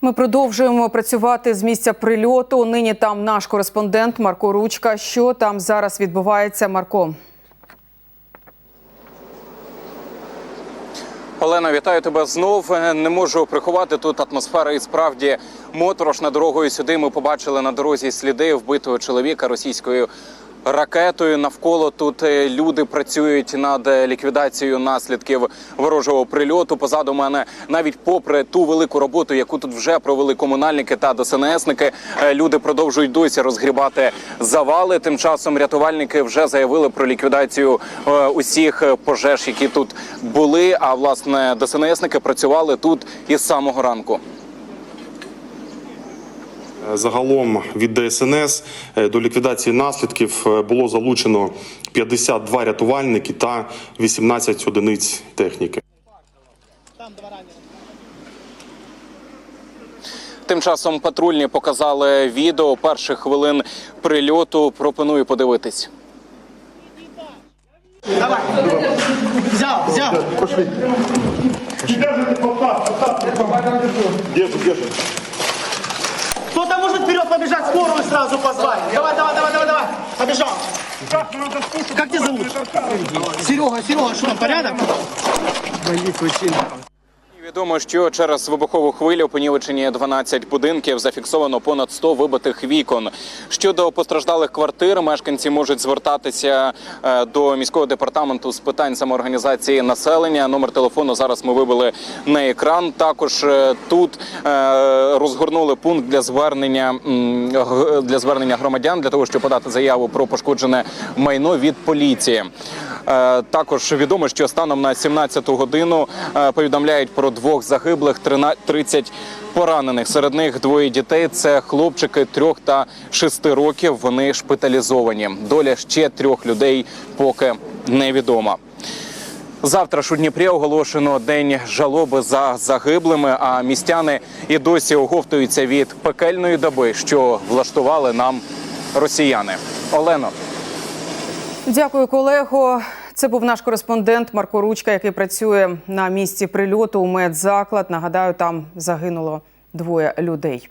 Ми продовжуємо працювати з місця прильоту. Нині там наш кореспондент Марко Ручка. Що там зараз відбувається, Марко? Олена, вітаю тебе знов. Е, Не можу приховати тут атмосфера і справді моторошна дорогою сюди. Ми побачили на дорозі сліди вбитого чоловіка російською ракетою. Навколо тут е, люди працюють над е, ліквідацією наслідків ворожого прильоту. Позаду мене, навіть попри ту велику роботу, яку тут вже провели комунальники та ДСНСники, е, люди продовжують досі розгрібати завали. Тим часом рятувальники вже заявили про ліквідацію усіх пожеж, які тут були. А власне ДСНСники працювали тут із самого ранку. Загалом від ДСНС е, до ліквідації наслідків е, було залучено 52 рятувальники та 18 одиниць техніки. Тим часом патрульні показали відео перших хвилин прильоту. Пропоную подивитись. Давай. Взял, взял. Кто-то сразу позвали. Давай, давай, давай, давай, давай. Побежал. Как тебя зовут? Серега, Серега, что там, порядок? Відомо, що через вибухову хвилю понівечені 12 будинків зафіксовано понад 100 вибитих вікон. Щодо постраждалих квартир, мешканці можуть звертатися е, до міського департаменту з питань самоорганізації населення. Номер телефону зараз ми вивели на екран. Також е, тут е, розгорнули пункт для звернення для звернення громадян для того, щоб подати заяву про пошкоджене майно від поліції. Е, Також відомо, що станом на 17-ту годину е, повідомляють про двох загиблих, 13 30 поранених. Серед них двоє дітей. Це хлопчики трьох та шести років. Вони шпиталізовані. Доля ще трьох людей поки невідома. Завтра ж у Дніпрі оголошено день жалоби за загиблими. А містяни і досі оговтуються від пекельної доби, що влаштували нам росіяни. Олено. Дякую, колего. Це був наш кореспондент Марко Ручка, який працює на місці прильоту у медзаклад. Нагадаю, там загинуло двоє людей.